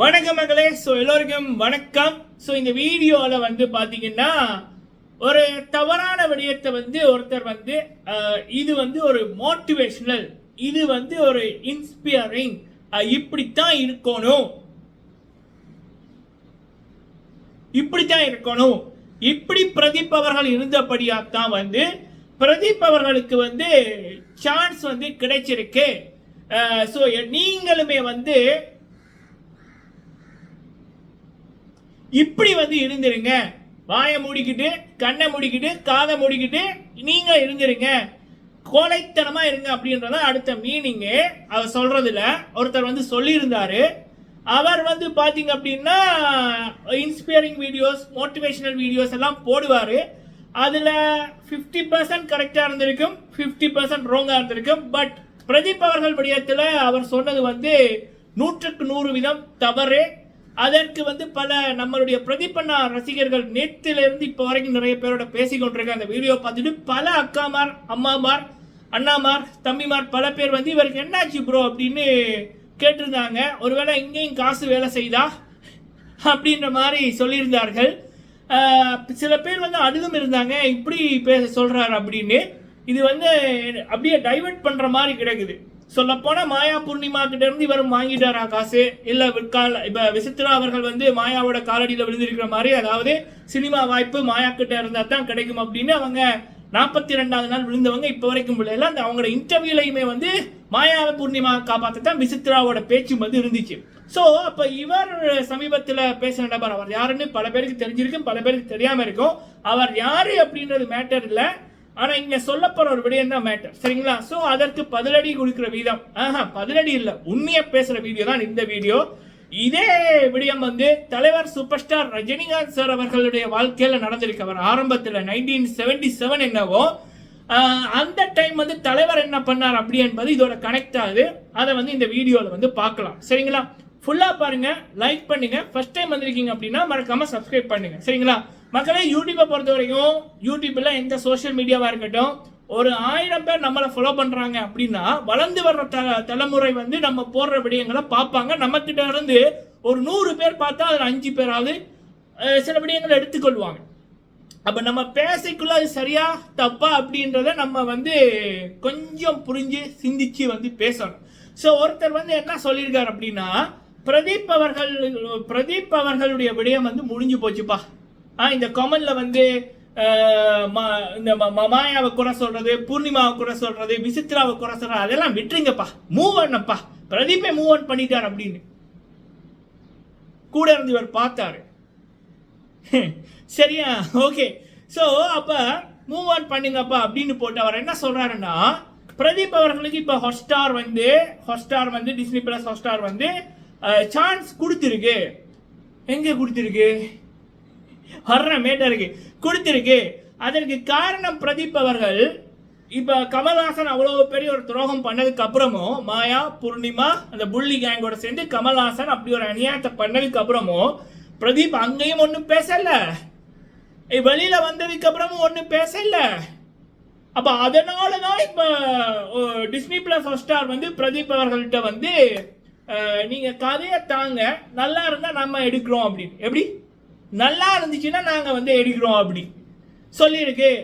வணக்கம் மகளே ஸோ எல்லோருக்கும் வணக்கம். ஸோ இந்த வீடியோவில் வந்து பார்த்தீங்கன்னா ஒரு தவறான விடயத்தை வந்து ஒருத்தர் வந்து இது வந்து ஒரு மோட்டிவேஷனல் இது வந்து ஒரு இன்ஸ்பியரிங் இப்படித்தான் இருக்கணும். இப்படித்தான் இருக்கணும். இப்படி பிரதீப் அவர்கள் இருந்தபடியாத்தான் வந்து பிரதீப் அவர்களுக்கு வந்து சான்ஸ் வந்து கிடைச்சிருக்கு. ஸோ நீங்களுமே வந்து இப்படி வந்து இருந்துருங்க. வாயை மூடிக்கிட்டு கண்ணை மூடிக்கிட்டு காதை மூடிக்கிட்டு நீங்கள் இருந்துருங்க. கோழைத்தனமாக இருங்க அப்படின்றத அடுத்த மீனிங்கு அவர் சொல்கிறதுல ஒருத்தர் வந்து சொல்லியிருந்தாரு. அவர் வந்து பார்த்தீங்க அப்படின்னா இன்ஸ்பைரிங் வீடியோஸ் மோட்டிவேஷனல் வீடியோஸ் எல்லாம் போடுவார். அதில் ஃபிஃப்டி பர்சன்ட் கரெக்டாக இருந்திருக்கும் 50% பர்சன்ட் ரோங்காக இருந்திருக்கும். பட் பிரதீப் அவர்கள் விடயத்துல அவர் சொன்னது வந்து நூற்றுக்கு நூறு வீதம் தவறு அதற்கு வந்து பல நம்மளுடைய பிரதிப்பண்ணா ரசிகர்கள் நேத்திலிருந்து இப்போ வரைக்கும் நிறைய பேரோட பேசி கொண்டிருக்க அந்த வீடியோ பார்த்துட்டு பல அக்காமார் அம்மாமார் அண்ணாமார் தம்பிமார் பல பேர் வந்து இவருக்கு என்னாச்சு ப்ரோ அப்படின்னு கேட்டிருந்தாங்க. ஒருவேளை இங்கேயும் காசு வேலை செய்தா அப்படின்ற மாதிரி சொல்லியிருந்தார்கள். சில பேர் வந்து அழுதும் இருந்தாங்க. இப்படி பேச சொல்கிறார் அப்படின்னு. இது வந்து அப்படியே டைவர்ட் பண்ணுற மாதிரி கிடைக்குது. சொல்லப்போனா மாயா பூர்ணிமா கிட்ட இருந்து இவர் வாங்கிட்டாரா காசு? இல்லை விற்கால இப்போ விசித்ரா அவர்கள் வந்து மாயாவோட காலடியில் விழுந்திருக்கிற மாதிரி அதாவது சினிமா வாய்ப்பு மாயா கிட்ட இருந்தால் தான் கிடைக்கும் அப்படின்னு அவங்க நாற்பத்தி ரெண்டாவது நாள் விழுந்தவங்க இப்போ வரைக்கும் பிள்ளைல அந்த அவங்களோட இன்டர்வியூலையுமே வந்து மாயாவை பூர்ணிமா காப்பாற்றத்தான் விசித்ராவோட பேச்சும் வந்து இருந்துச்சு. ஸோ அப்போ இவர் சமீபத்தில் பேசின நபர் அவர் யாருன்னு பல பேருக்கு தெரிஞ்சிருக்கும் பல பேருக்கு தெரியாமல் இருக்கும். அவர் யார் அப்படின்றது மேட்டர் இல்லை ஆனால் இங்கே சொல்லப்போற ஒரு விடயம் தான் மேட்டர் சரிங்களா? ஸோ அதற்கு பதிலடி கொடுக்குற வீதம். ஆஹா பதிலடி இல்லை. உண்மையா பேசுகிற வீடியோ தான் இந்த வீடியோ. இதே விடயம் வந்து தலைவர் சூப்பர் ஸ்டார் ரஜினிகாந்த் சார் அவர்களுடைய வாழ்க்கையில் நடந்திருக்கு. அவர் ஆரம்பத்தில் நைன்டீன் செவன்டி செவன் என்னவோ அந்த டைம் வந்து தலைவர் என்ன பண்ணார் அப்படி என்பது இதோட கனெக்ட் ஆகுது. அதை வந்து இந்த வீடியோவில் வந்து பார்க்கலாம். சரிங்களா? ஃபுல்லாக பாருங்கள் லைக் பண்ணுங்கள் ஃபர்ஸ்ட் டைம் வந்திருக்கீங்க அப்படின்னா மறக்காமல் சப்ஸ்கிரைப் பண்ணுங்கள் சரிங்களா? மக்களே யூடியூப்பை பொறுத்த வரைக்கும் யூடியூப்பில் எந்த சோஷியல் மீடியாவாக இருக்கட்டும் ஒரு ஆயிரம் பேர் நம்மளை ஃபாலோ பண்ணுறாங்க அப்படின்னா வளர்ந்து வர்ற த தலைமுறை வந்து நம்ம போடுற விடயங்களை பார்ப்பாங்க. நம்மக்கிட்ட இருந்து ஒரு நூறு பேர் பார்த்தா அதில் அஞ்சு பேராவது சில விடயங்களை எடுத்துக்கொள்வாங்க. அப்போ நம்ம பேசைக்குள்ள அது சரியா தப்பா அப்படின்றத நம்ம வந்து கொஞ்சம் புரிஞ்சு சிந்திச்சு வந்து பேசணும். ஸோ ஒருத்தர் வந்து என்ன சொல்லியிருக்கார் அப்படின்னா பிரதீப் அவர்கள் பிரதீப் அவர்களுடைய விடயம் வந்து முடிஞ்சு போச்சுப்பா. இந்த கமெண்ட்ல வந்து இந்த ம- மாயாவை குறை சொல்றது பூர்ணிமாவை குறை சொல்றது விசித்ராவை குறை சொல்றது அதெல்லாம் விட்டுருங்கப்பா. மூவ் பண்ணப்பா பிரதீப்பே மூவ் ஆன் பண்ணிட்டார் அப்படின்னு. கூட இருந்து இவர் பார்த்தாரு. சரியா? ஓகே ஸோ அப்போ மூவ் ஆன் பண்ணுங்கப்பா அப்படின்னு போட்டு அவர் என்ன சொல்றாருன்னா பிரதீப் அவர்களுக்கு இப்போ ஹாட்ஸ்டார் வந்து ஹாட்ஸ்டார் வந்து டிஸ்னி பிளஸ் ஹாட்ஸ்டார் வந்து சான்ஸ் கொடுத்துருக்கு. எங்கே கொடுத்துருக்கு? வர்ற மேட்டருக்கு கொடுத்துருக்கு. அதற்கு காரணம் பிரதீப் அவர்கள் இப்போ கமல்ஹாசன் அவ்வளோ பெரிய ஒரு துரோகம் பண்ணதுக்கு அப்புறமும் மாயா பூர்ணிமா அந்த புள்ளி கேங்கோட சேர்ந்து கமல்ஹாசன் அப்படி ஒரு அநியாயத்தை பண்ணதுக்கு அப்புறமும் பிரதீப் அங்கேயும் ஒன்றும் பேசலை. வெளியில் வெளியில வந்ததுக்கு அப்புறமும் ஒன்றும் பேசலை. அப்போ அதனால தான் இப்போ ஓ, டிஸ்னி பிளஸ் ஸ்டார் வந்து பிரதீப் அவர்கள்ட்ட வந்து நீங்கள் கதையை தாங்க நல்லா இருந்தால் நம்ம எடுக்கிறோம் அப்படின்னு. எப்படி? நல்லா இருந்துச்சுன்னா நாங்கள் வந்து எடுக்கிறோம் அப்படி. சொல்லியிருக்கு.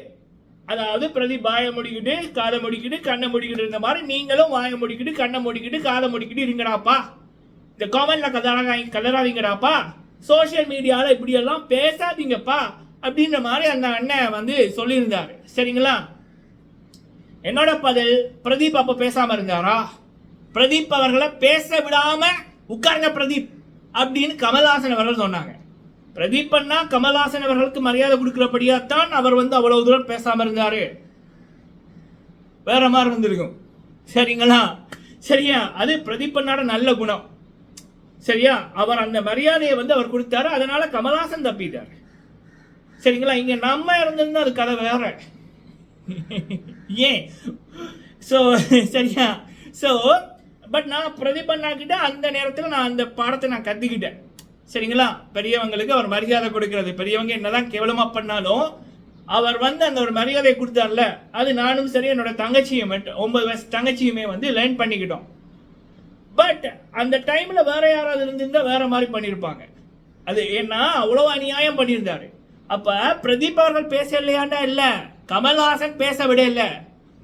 அதாவது பிரதீப் வாயை முடிக்கிட்டு காதை முடிக்கிட்டு கண்ணை முடிக்கிட்டு இருந்த மாதிரி நீங்களும் வாயை முடிக்கிட்டு கண்ணை முடிக்கிட்டு காதை முடிக்கிட்டு இருங்கடாப்பா. இந்த காமெண்ட்ல கதறாங்க கலராதீங்கடாப்பா சோஷியல் மீடியாவில் இப்படியெல்லாம் பேசாதீங்கப்பா அப்படின்ற மாதிரி அந்த அண்ணன் வந்து சொல்லியிருந்தாரு. சரிங்களா? என்னோட பதில் பிரதீப் அப்போ பேசாமல் இருந்தாரா? பிரதீப் அவர்களை பேச விடாம உட்காருங்க பிரதீப் அப்படின்னு கமல்ஹாசன் அவர்கள் சொன்னாங்க. பிரதீப் அண்ணா கமல்ஹாசன் அவர்களுக்கு மரியாதை கொடுக்கிறபடியாத்தான் அவர் வந்து அவ்வளவு தூரம் பேசாம இருந்தாரு. வேற மாதிரி இருந்திருக்கும் சரிங்களா? சரியா? அது பிரதீப் அண்ணாட நல்ல குணம். சரியா? அவர் அந்த மரியாதையை வந்து அவர் கொடுத்தாரு. அதனால கமல்ஹாசன் தப்பிட்டார். சரிங்களா? இங்க நம்ம இருந்திருந்தா அது கதை வேற. ஏன்? ஸோ சரியா? ஸோ பட் நான் பிரதீப் அண்ணா கிட்ட அந்த நேரத்தில் நான் அந்த பாடத்தை நான் கற்றுக்கிட்டேன் சரிங்களா? பெரியவங்களுக்கு அவர் மரியாதை கொடுக்கிறது. பெரியவங்க என்னதான் கேவலமா பண்ணாலும் அவர் வந்து அந்த ஒரு மரியாதையை கொடுத்தார்ல அது நானும் சரி என்னோட தங்கச்சியும் மட்டும் ஒன்பது வயசு தங்கச்சியுமே வந்து லேர்ன் பண்ணிக்கிட்டோம். பட் அந்த டைம்ல வேற யாராவது இருந்திருந்தா வேற மாதிரி பண்ணியிருப்பாங்க அது ஏன்னா அவ்வளவு அநியாயம் பண்ணியிருந்தாரு. அப்ப பிரதீப் அவர்கள் பேச இல்லையாண்டா இல்ல? கமல்ஹாசன் பேச விட இல்லை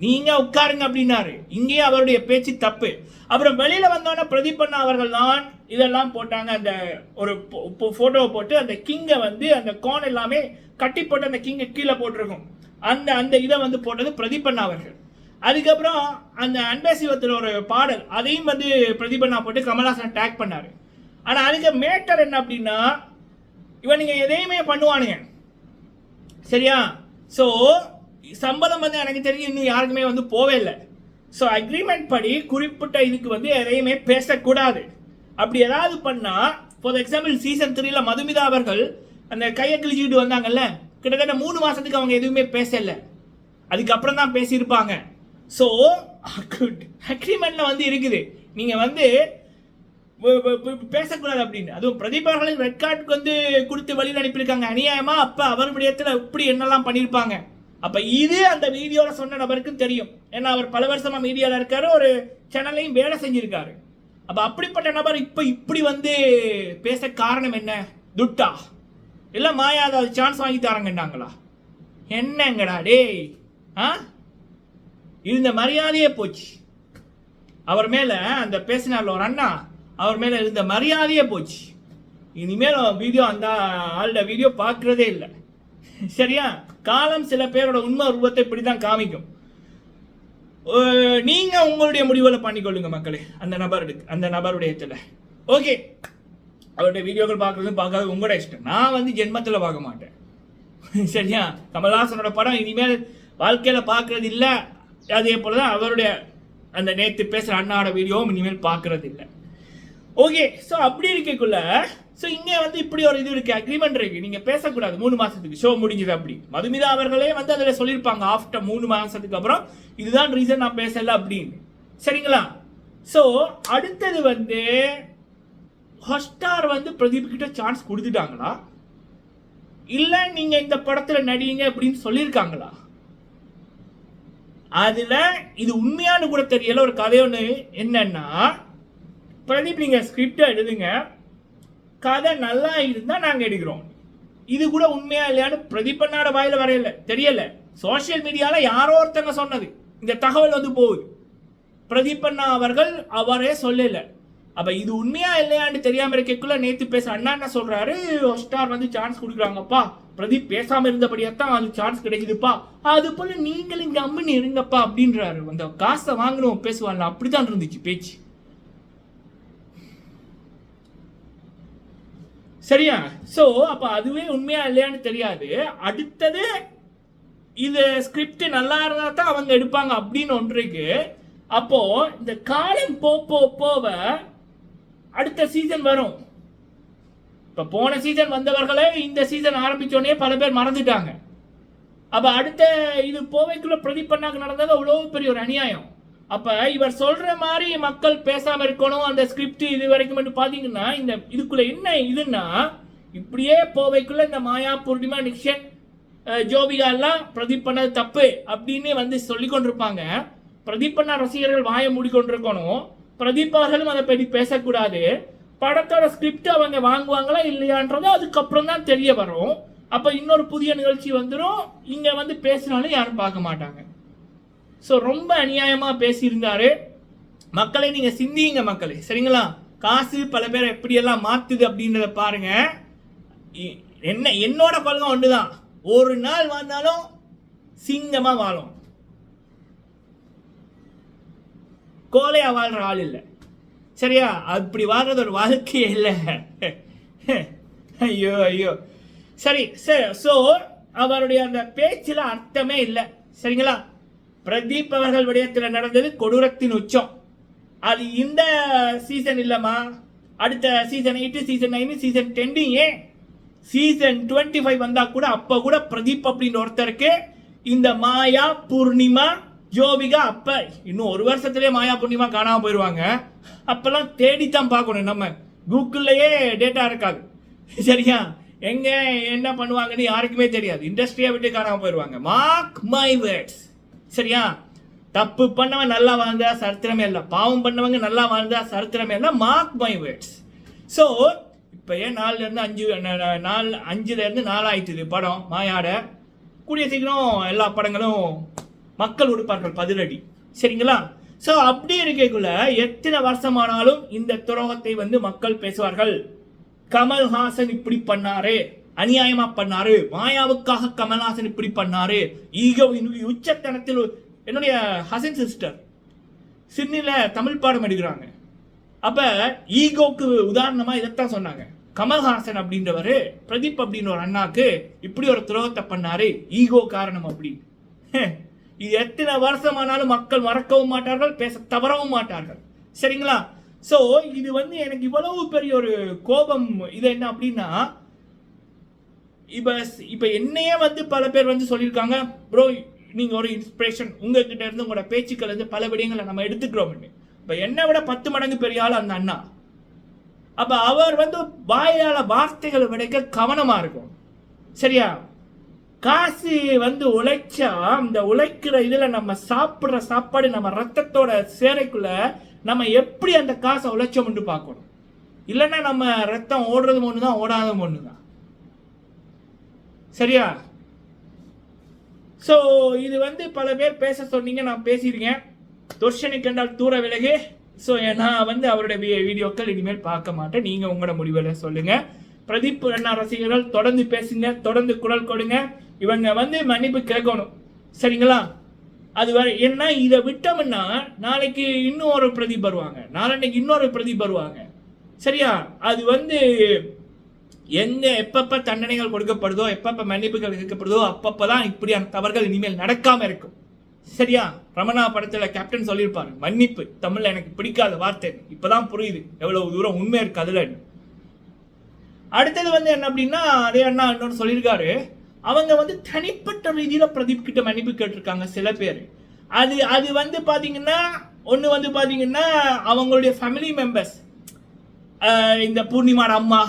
நீங்க உட்காருங்க அப்படின்னாரு. இங்கேயே அவருடைய பேச்சு தப்பு. அப்புறம் வெளியில வந்தவொடனே பிரதிப்பண்ணா அவர்கள் தான் இதெல்லாம் போட்டாங்க. அந்த ஒரு போட்டோவை போட்டு அந்த கிங்கை வந்து அந்த கோன் எல்லாமே கட்டி போட்டு அந்த கிங்கை கீழே போட்டிருக்கும். அந்த அந்த இதை வந்து போட்டது பிரதிபண்ண அவர்கள். அதுக்கப்புறம் அந்த அன்பேசிவத்தில் ஒரு பாடல் அதையும் வந்து பிரதீப் போட்டு கமல்ஹாசன் டேக் பண்ணாரு. ஆனால் அதுக்கு மேட்டர் என்ன அப்படின்னா இவன் நீங்கள் எதையுமே பண்ணுவானுங்க. சரியா? ஸோ சம்பளம் வந்து எனக்கு தெரிஞ்சு இன்னும் யாருக்குமே வந்து போவே இல்லை. ஸோ அக்ரிமெண்ட் படி குறிப்பிட்ட இதுக்கு வந்து எதையுமே பேசக்கூடாது. அப்படி ஏதாவது பண்ணால் ஃபார் எக்ஸாம்பிள் சீசன் த்ரீல மதுமிதா அவர்கள் அந்த கையை கிழிச்சிட்டு வந்தாங்கல்ல கிட்டத்தட்ட மூணு மாதத்துக்கு அவங்க எதுவுமே பேசலை. அதுக்கப்புறம் தான் பேசியிருப்பாங்க. ஸோ அக்ரிமெண்ட்டில் வந்து இருக்குது. நீங்கள் வந்து பேசக்கூடாது அப்படின்னு. அதுவும் பிரதீப் ரெட் கார்டுக்கு வந்து கொடுத்து வழியில் அனுப்பியிருக்காங்க. அநியாயமாக அப்போ அவருடைய இடத்துல இப்படி என்னெல்லாம் பண்ணியிருப்பாங்க? அப்ப இது அந்த வீடியோல சொன்ன நபருக்கும் தெரியும். ஏன்னா அவர் பல வருஷமா மீடியால இருக்காரு ஒரு சேனல்லையும் வேலை செஞ்சிருக்காரு. அப்ப அப்படிப்பட்ட நபர் இப்ப இப்படி வந்து பேச காரணம் என்ன? துட்டா. இல்ல மாயா அதாவது சான்ஸ் வாங்கி தராங்கன்னாங்களா? என்னங்கடா டேய் ஆ? இருந்த மரியாதையே போச்சு. அவர் மேல அந்த பேசினார்ல ஒரு அண்ணா அவர் மேல இருந்த மரியாதையே போச்சு. இனிமேல் வீடியோ அந்த ஆளோட வீடியோ பார்க்கறதே இல்லை. சரியா? காலம் சில பேரோட உண்மை உருவத்தை இப்படி தான் காமிக்கும் நீங்க உங்களுடைய முடிவுகளை பண்ணிக்கொள்ளுங்க மக்களே அந்த நபருக்கு அந்த நபருடைய ஓகே. அவருடைய வீடியோக்கள் பார்க்கறது பார்க்காத உங்களோட இஷ்டம். நான் வந்து ஜென்மத்தில் பார்க்க மாட்டேன். சரியா? கமல்ஹாசனோட படம் இனிமேல் வாழ்க்கையில் பார்க்கறது இல்லை. அதே போல தான் அவருடைய அந்த நேற்று பேசுகிற அண்ணாவோட வீடியோவும் இனிமேல் பார்க்கறது இல்லை. ஓகே. ஸோ அப்படி இருக்கக்குள்ள ஸோ இங்கே வந்து இப்படி ஒரு இது இருக்குது அக்ரிமெண்ட் இருக்கு. நீங்கள் பேசக்கூடாது. மூணு மாதத்துக்கு ஷோ முடிஞ்சது அப்படி. மதுமிதா அவர்களே வந்து அதில் சொல்லியிருப்பாங்க. ஆஃப்டர் மூணு மாதத்துக்கு அப்புறம் இதுதான் ரீசன் நான் பேசலை அப்படின்னு. சரிங்களா? ஸோ அடுத்தது வந்து ஹஸ்டார் வந்து பிரதீப் கிட்ட சான்ஸ் கொடுத்துட்டாங்களா? இல்லை நீங்கள் இந்த படத்தில் நடிங்க அப்படின்னு சொல்லியிருக்காங்களா? அதில் இது உண்மையானு கூட தெரியல. ஒரு கதை ஒன்று என்னன்னா பிரதீப் நீங்கள் ஸ்கிரிப்டை எழுதுங்க. கதை நல்லா இருந்தால் நாங்கள் எடுக்கிறோம். இது கூட உண்மையா இல்லையான்னு பிரதிப்பண்ணாட வாயில வரையல. தெரியல. சோஷியல் மீடியாவில் யாரோ ஒருத்தங்க சொன்னது. இந்த தகவல் வந்து போகுது. பிரதீபண்ணா அவர்கள் அவரே சொல்லல. அப்ப இது உண்மையா இல்லையான்னு தெரியாம இருக்கக்குள்ள நேத்து பேச அண்ணா என்ன சொல்றாரு? ஸ்டார் வந்து சான்ஸ் கொடுக்குறாங்கப்பா. பிரதீப் பேசாம இருந்தபடியா தான் அது சான்ஸ் கிடைக்குதுப்பா. அது போல நீங்களும் கம்முன்னு இருங்கப்பா அப்படின்றாரு. அந்த காசை வாங்குறவன் பேசுவான்ல அப்படிதான் இருந்துச்சு பேச்சு. சரியா சோ அப்ப அதுவே உண்மையா இல்லையான்னு தெரியாது. அடுத்தது இது ஸ்கிரிப்ட் நல்லா இருந்தா தான் அவங்க எடுப்பாங்க அப்படின்னு ஒன்று இருக்கு. அப்போ இந்த காலம் போ போ போவ அடுத்த சீசன் வரும். இப்ப போன சீசன் வந்தவர்களே இந்த சீசன் ஆரம்பிச்சோடனே பல பேர் மறந்துட்டாங்க. அப்ப அடுத்த இது போவைக்குள்ள பிரதிப்பண்ணாக்கு நடந்தது அவ்வளவு பெரிய ஒரு அநியாயம். அப்ப இவர் சொல்ற மாதிரி மக்கள் பேசாம இருக்கணும். அந்த ஸ்கிரிப்ட் இது வரைக்கும் பாத்தீங்கன்னா இந்த இதுக்குள்ள என்ன இதுன்னா இப்படியே போவைக்குள்ள இந்த மாயா பூர்ணிமா நிக்ஷன் ஜோபிகா எல்லாம் பிரதீப் பண்ணது தப்பு அப்படின்னு வந்து சொல்லி கொண்டிருப்பாங்க. பிரதீப் பண்ணா ரசிகர்கள் வாயை மூடிக்கொண்டிருக்கணும் பிரதீப் அவர்களும் அதை பற்றி பேசக்கூடாது. படத்தோட ஸ்கிரிப்ட் அவங்க வாங்குவாங்களா இல்லையான்றது அதுக்கப்புறம் தான் தெரிய வரும். அப்போ இன்னொரு புதிய நிகழ்ச்சி வந்துடும் இங்கே வந்து பேசினாலும் யாரும் பார்க்க மாட்டாங்க. ஸோ ரொம்ப அநியாயமாக பேசியிருந்தாரு. மக்களை நீங்கள் சிந்திங்க மக்களே சரிங்களா? காசு பல பேரை எப்படியெல்லாம் மாற்றுது அப்படின்றத பாருங்க. என்ன என்னோட கொள்கை தான் ஒரு நாள் வந்தாலும் சிங்கமாக வாழும். கோலையாக வாழ்கிற ஆள் இல்லை. சரியா? அப்படி வாழ்றது ஒரு வாழ்க்கையே இல்லை. ஐயோ ஐயோ. சரி சரி ஸோ அவருடைய அந்த பேச்சில் அர்த்தமே இல்லை. சரிங்களா? பிரதீப் அவர்கள் விடயத்தில் நடந்தது கொடூரத்தின் உச்சம். அது இந்த சீசன் இல்லைம்மா. அடுத்த season eight season nine season ten ஏன்? சீசன் டுவெண்ட்டி ஃபைவ் வந்தால் கூட அப்போ கூட பிரதீப் அப்படின்னு ஒருத்தருக்கு இந்த மாயா பூர்ணிமா ஜோபிகா அப்ப இன்னும் ஒரு வருஷத்துலேயே மாயா பூர்ணிமா காணாமல் போயிடுவாங்க அப்பெல்லாம் தேடித்தான் பார்க்கணும் நம்ம. கூகுள்லயே டேட்டா இருக்காது. சரியா? எங்க என்ன பண்ணுவாங்கன்னு யாருக்குமே தெரியாது. இண்டஸ்ட்ரியை விட்டு காணாமல் போயிடுவாங்க மார்க் மை வேர்ட்ஸ் சரியா? தப்பு பண்ணவன் நல்லா வாழ்ந்தா சரித்திரமே இல்லை. பாவம் பண்ணவங்க நல்லா வாழ்ந்தா சரித்திரமே இல்லை. மார்க் மை வேர்ட்ஸ் ஸோ இப்போ ஏன் நாலுலேருந்து அஞ்சு நாலு அஞ்சுலேருந்து நாலாயிட்டுது படம்? மாயாட. கூடிய சீக்கிரம் எல்லா படங்களும் மக்கள் உடுப்பார்கள் பதிலடி. சரிங்களா? ஸோ அப்படி இருக்கக்குள்ள எத்தனை வருஷமானாலும் இந்த துரோகத்தை வந்து மக்கள் பேசுவார்கள்? கமல்ஹாசன் இப்படி பண்ணாரே. அநியாயமா பண்ணாரு. மாயாவுக்காக கமல்ஹாசன் இப்படி பண்ணாரு. ஈகோவின் உச்சத்தனத்தில் என்னுடைய ஹசன் சிஸ்டர் சின்னில தமிழ் பாடம் எடுக்கிறாங்க. அப்ப ஈகோக்கு உதாரணமா இதைத்தான் சொன்னாங்க. கமல்ஹாசன் அப்படின்றவரு பிரதீப் அப்படின்னு ஒரு அண்ணாக்கு இப்படி ஒரு துரோகத்தை பண்ணாரு. ஈகோ காரணம் அப்படி. இது எத்தனை வருஷமானாலும் மக்கள் மறக்கவும் மாட்டார்கள் பேச தவறவும் மாட்டார்கள். சரிங்களா? ஸோ இது வந்து எனக்கு இவ்வளவு பெரிய ஒரு கோபம். இது என்ன அப்படின்னா இப்போ இப்போ என்னையே வந்து பல பேர் வந்து சொல்லியிருக்காங்க ப்ரோ நீங்கள் ஒரு இன்ஸ்பிரேஷன் உங்ககிட்ட இருந்து உங்களோட பேச்சுக்கள் வந்து பல விடயங்களை நம்ம எடுத்துக்கிறோம் இப்போ என்னை விட பத்து மடங்கு பெரிய ஆள் அந்த அண்ணா. அப்போ அவர் வந்து வாயால் வார்த்தைகளை விடைக்க கவனமாக இருக்கும். சரியா? காசு வந்து உழைச்சா அந்த உழைக்கிற இதில் நம்ம சாப்பிட்ற சாப்பாடு நம்ம ரத்தத்தோட சேரைக்குள்ள நம்ம எப்படி அந்த காசை உழைச்சோம்னு பார்க்கணும். இல்லைன்னா நம்ம ரத்தம் ஓடுறது ஒன்று தான் ஓடாத ஒன்று தான் சரியா? ஸோ இது வந்து பல பேர் பேச சொன்னீங்க நான் பேசியிருக்கேன். துர்ஷனை கண்டால் தூர விலகு. ஸோ நான் வந்து அவருடைய வீடியோக்கள் இனிமேல் பார்க்க மாட்டேன். நீங்கள் உங்களோட முடிவில் சொல்லுங்கள் பிரதீப் அண்ணா ரசிகர்கள் தொடர்ந்து பேசுங்க தொடர்ந்து குரல் கொடுங்க. இவங்க வந்து மன்னிப்பு கேட்கணும். சரிங்களா? அது வரை என்ன இதை விட்டோம்னா நாளைக்கு இன்னும் ஒரு பிரதீப் வருவாங்க. நாளன்னைக்கு இன்னொரு பிரதீப் வருவாங்க. சரியா? அது வந்து எங்க எப்பப்ப தண்டனைகள் கொடுக்கப்படுதோ எப்பப்ப மன்னிப்புகள் கேட்கப்படுதோ அப்பப்பதான் இப்படியான தவறுகள் இனிமேல் நடக்காம இருக்கும். சரியா? ரமணா படத்துல கேப்டன் சொல்லியிருப்பாரு மன்னிப்பு தமிழ்ல எனக்கு பிடிக்காத வார்த்தை இப்பதான் புரியுது எவ்வளவு தூரம் உண்மை இருக்கு அதுல. அடுத்தது வந்து என்ன அப்படின்னா அதே அண்ணா இன்னொன்று சொல்லியிருக்காரு அவங்க வந்து தனிப்பட்ட ரீதியில பிரதீப் கிட்ட மன்னிப்பு கேட்டிருக்காங்க சில பேர். அது அது வந்து பாத்தீங்கன்னா ஒன்று வந்து பார்த்தீங்கன்னா அவங்களுடைய ஃபேமிலி மெம்பர்ஸ் இந்த பூர்ணிமாட அம்மா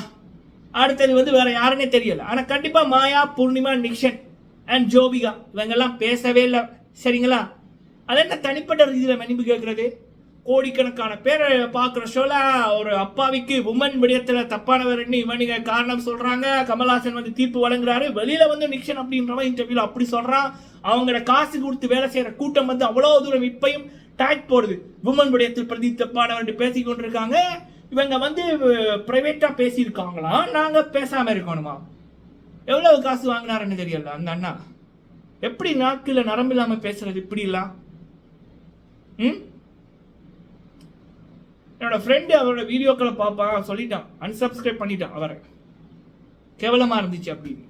அடுத்தது வந்து வேற யாருன்னே தெரியல. ஆனால் கண்டிப்பாக மாயா பூர்ணிமா நிக்ஷன் அண்ட் ஜோபிகா இவங்கெல்லாம் பேசவே இல்லை. சரிங்களா? அது என்ன தனிப்பட்ட ரீதியில் மன்னிப்பு கேட்குறது? கோடிக்கணக்கான பேரை பார்க்குற ஷோல ஒரு அப்பாவிக்கு உமன் விடயத்தில் தப்பானவர்னு இவனுங்க காரணம் சொல்கிறாங்க கமல்ஹாசன் வந்து தீர்ப்பு வழங்குறாரு. வெளியில் வந்து நிக்ஷன் அப்படின்றவன் இன்டர்வியூல அப்படி சொல்கிறான் அவங்கள காசு கொடுத்து வேலை செய்கிற கூட்டம் வந்து அவ்வளோ தூரம் இப்பையும் டேக் போடுது. உமன் விடயத்தில் பிரதி தப்பானவர் பேசி கொண்டிருக்காங்க இவங்க வந்து ப்ரைவேட்டாக பேசியிருக்காங்களாம் நாங்கள் பேசாமல் இருக்கணுமா? எவ்வளவு காசு வாங்கினாருன்னு தெரியல அந்த அண்ணா. எப்படி நாக்கில் நரம்பு இல்லாமல் பேசுறது? இப்படி ம்? என்னோட ஃப்ரெண்டு அவரோட வீடியோக்களை பார்ப்பான் சொல்லிட்டான். அன்சப்ஸ்கிரைப் பண்ணிட்டான் அவரை. கேவலமாக இருந்துச்சு அப்படின்னு.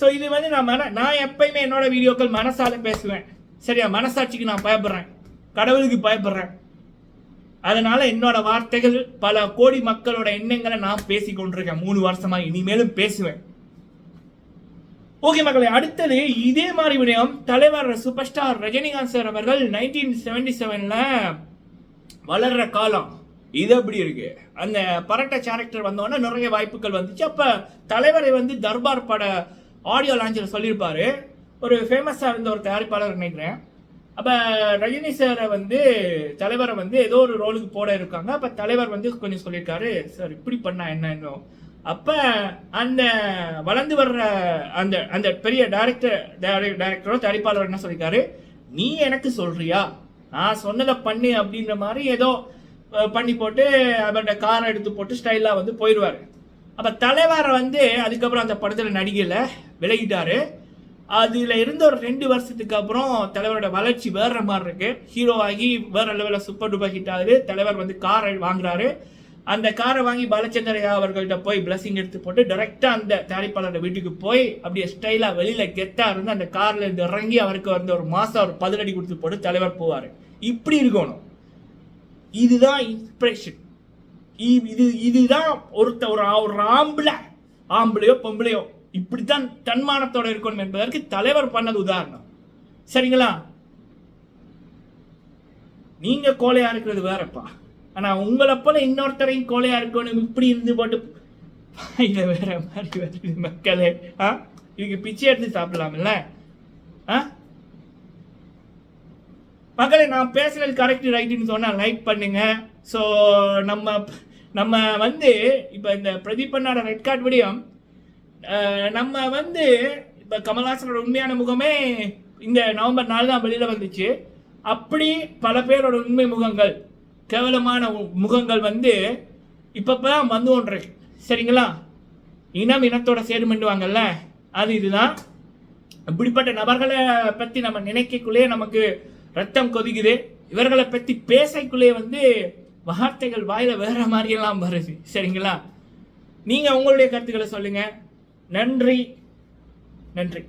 ஸோ இது வந்து நான் மன நான் எப்பயுமே என்னோட வீடியோக்கள் மனசால பேசுவேன். சரியா? மனசாட்சிக்கு நான் பயப்படுறேன். கடவுளுக்கு பயப்படுறேன். அதனால என்னோட வார்த்தைகள் பல கோடி மக்களோட எண்ணங்களை நான் பேசி கொண்டிருக்கேன் மூணு வருஷமா இனிமேலும் பேசுவேன். ஓகே மக்களை அடுத்தது இதே மாதிரி விடயம். தலைவர் சூப்பர் ஸ்டார் ரஜினிகாந்த் சார் அவர்கள் நைன்டீன் செவன்டி செவன்ல வளர்ற காலம். இது எப்படி இருக்கு? அந்த பரட்ட கேரக்டர் வந்தோடனே நிறைய வாய்ப்புகள் வந்துச்சு. அப்ப தலைவரை வந்து தர்பார் பட ஆடியோ லான்ச்சில் சொல்லியிருப்பாரு. ஒரு ஃபேமஸாக இருந்த ஒரு தயாரிப்பாளர் நினைக்கிறேன். அப்போ ரஜினி சாரை வந்து தலைவரை வந்து ஏதோ ஒரு ரோலுக்கு போட இருக்காங்க. அப்போ தலைவர் வந்து கொஞ்சம் சொல்லியிருக்காரு சார் இப்படி பண்ணா என்ன இன்னும் அந்த வளர்ந்து வர்ற அந்த அந்த பெரிய டைரக்டர் டைரக்டரோ தயாரிப்பாளர் என்ன சொல்லியிருக்காரு? நீ எனக்கு சொல்றியா? நான் சொன்னதை பண்ணு அப்படின்ற மாதிரி ஏதோ பண்ணி போட்டு அவரோட காரை எடுத்து போட்டு ஸ்டைலாக வந்து போயிடுவாரு. அப்போ தலைவர் வந்து அதுக்கப்புறம் அந்த படத்தில் நடிகையில் விலகிட்டாரு. அதில் இருந்த ஒரு ரெண்டு வருஷத்துக்கு அப்புறம் தலைவரோட வளர்ச்சி வேற மாதிரி இருக்கு. ஹீரோ ஆகி வேற லெவலில் சூப்பர் டூப்பர் ஹிட் ஆகுது. தலைவர் வந்து காரை வாங்குறாரு. அந்த காரை வாங்கி பாலச்சந்திரையா அவர்கள்ட்ட போய் பிளஸிங் எடுத்து போட்டு டைரெக்டாக அந்த தயாரிப்பாளரோட வீட்டுக்கு போய் அப்படியே ஸ்டைலாக வெளியில் கெத்தாக இருந்து அந்த காரில் இருந்து இறங்கி அவருக்கு வந்து ஒரு மாதம் ஒரு பதிலடி கொடுத்து போட்டு தலைவர் போவார். இப்படி இருக்கணும். இதுதான் இன்ஸ்பிரேஷன் இது இதுதான் ஒருத்த ஒரு ஒரு ஆம்பளை. ஆம்பளையோ பொம்பளையோ. இப்படித்தான் தன்மானத்தோடு இருக்கணும் என்பதற்கு தலைவர் பண்ணது உதாரணம். சரிங்களா? நீங்க கோலையா இருக்கிறது வேறப்பா. ஆனா உங்களை போல இன்னொருத்தரையும் கோலையா இருக்கணும் இப்படி இருந்து போட்டு இத வேற மாதிரி வருது மக்களே. ஆ? இதுக்கு பிச்சை எடுத்து சாப்பிடலாம்ல ஆ? மக்களை நான் பேசுறது கரெக்ட் ரைட்டுன்னு சொன்னா லைக் பண்ணுங்க. ஸோ நம்ம நம்ம வந்து இப்போ இந்த பிரதீப் பண்ணாட ரெட் கார்டு விடியும் நம்ம வந்து இப்போ கமல்ஹாசனோட உண்மையான முகமே இந்த நவம்பர் நாலு தான் வெளியில் வந்துச்சு. அப்படி பல பேரோட உண்மை முகங்கள் கேவலமான முகங்கள் வந்து இப்போ தான் வந்து ஒன்று. சரிங்களா? இனம் இனத்தோட சேருமெண்டுவாங்கல்ல அது இதுதான். இப்படிப்பட்ட நபர்களை பற்றி நம்ம நினைக்கக்குள்ளே நமக்கு ரத்தம் கொதிக்குது. இவர்களை பற்றி பேசக்குள்ளேயே வந்து வார்த்தைகள் வாயில் வேற மாதிரியெல்லாம் வருது. சரிங்களா? நீங்கள் உங்களுடைய கருத்துக்களை சொல்லுங்கள் நன்றி. நன்றி.